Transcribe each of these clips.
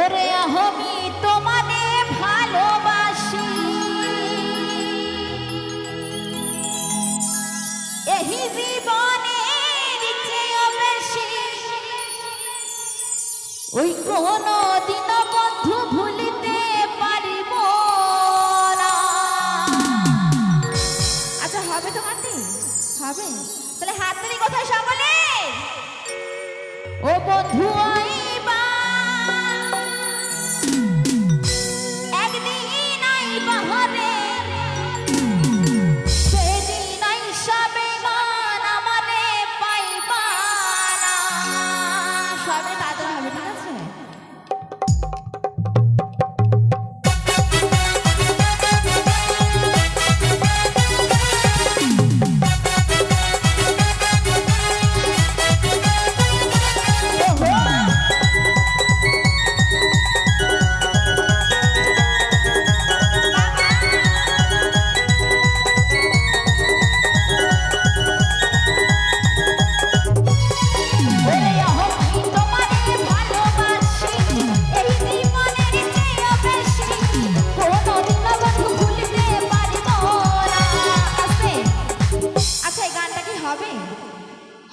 ওরে আমি তোমারে ভালোবাসি। এই জীবনের বেশি। ওই কোন দিন বন্ধু ভুলিতে পারিব আচ্ছা হবে তোমার দিন হবে। তাহলে হাত ধরে কোথায় সকলে ও বন্ধু একদিন আইবা হরে।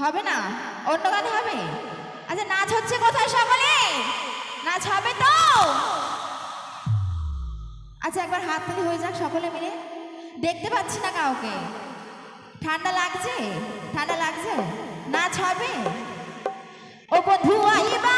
হবে না? অন্য গান হবে? আচ্ছা নাচ হচ্ছে কোথায় সকলে? নাচ হবে তো? আচ্ছা একবার হাত তালি হয়ে যাক সকলে মিলে। দেখতে পাচ্ছি না কাউকে। ঠান্ডা লাগছে? ঠান্ডা লাগছে? নাচ হবে? ও বধু আইবা।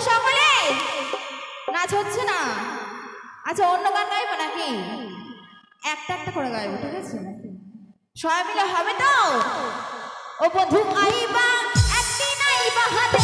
সকলে? নাচ হচ্ছে না? আচ্ছা অন্য গান গাইবো নাকি? একটা একটা করে গাইবো, ঠিক আছে? সবাই মিলে হবে তো? ও বন্ধু, আইবা, একদিন আইবা হাতে।